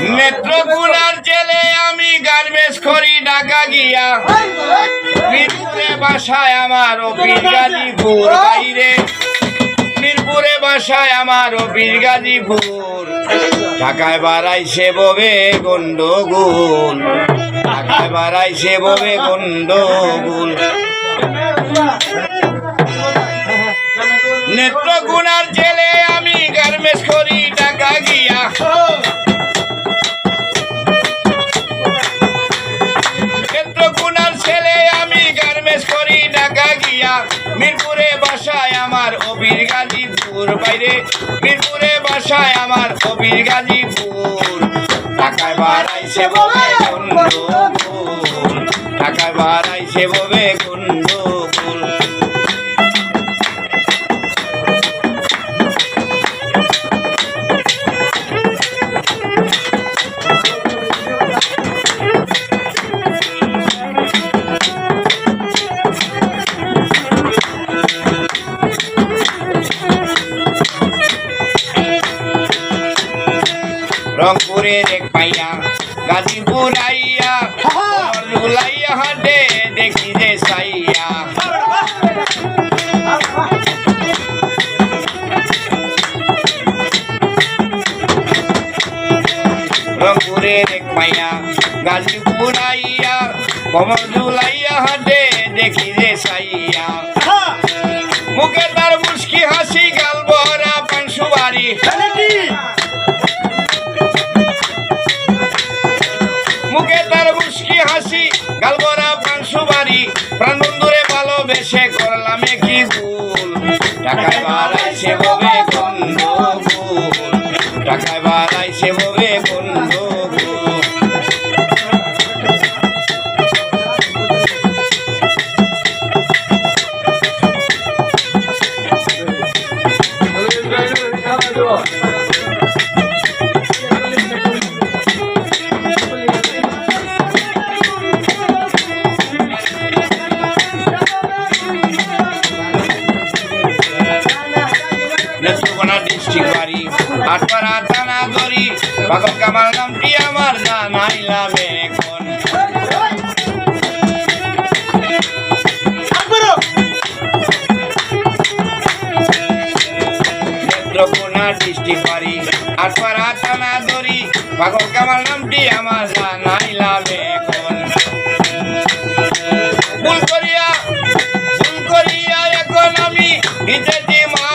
নেত্রকোনার জেলে আমি গার্মেন্টস করি ঢাকা গিয়া। মিরপুরে বাসায় আমার অফিস গাজীপুর, বাইরে। মিরপুরে বাসায় আমার অফিস গাজীপুর। ঢাকায় বাড়াইছে ববে গন্ডগোল। ঢাকায় বাড়াই বাড়াইছে ববে গন্ডগোল। ঢাকা মিরপুরে বাসায় আমার অবির গাজীপুর। বাইরে মিরপুরে বাসায় আমার অবির গাজীপুর। ঢাকায় বাড়াইছে বলে টাকায় বাড়াইছে ববে গন্ডগোল রংপুরের এক পাইয়া গাজীপুর আইয়া লুলাইয়া হাটে দেখি যে সাইয়া। রংপুরের এক পাইয়া গাজীপুর আইয়া কমর জুলাইয়া হাটে মুখে তার মুস্কি হাসি গালগরা পাঁচশো বাড়ি প্রাণন্দরে ভালোবেসে করলাম কি ভুল। টাকায় বাড়াইছে ববে গন্ধ টাকায় বাড়াইছে ডিস্ট্রিক্ট বাড়ি। আটপাড়া থানা ধরি। পাগল কামাল নামটি আমার জানাইলাম এখন? নেত্রকোনা ডিস্ট্রিক্ট বাড়ি। আটপাড়া থানা ধরি। পাগল কামাল নামটি আমার জানাইলাম এখন? ভুল করিয়া ভুল করিয়া এখন আমি হিতেছি মা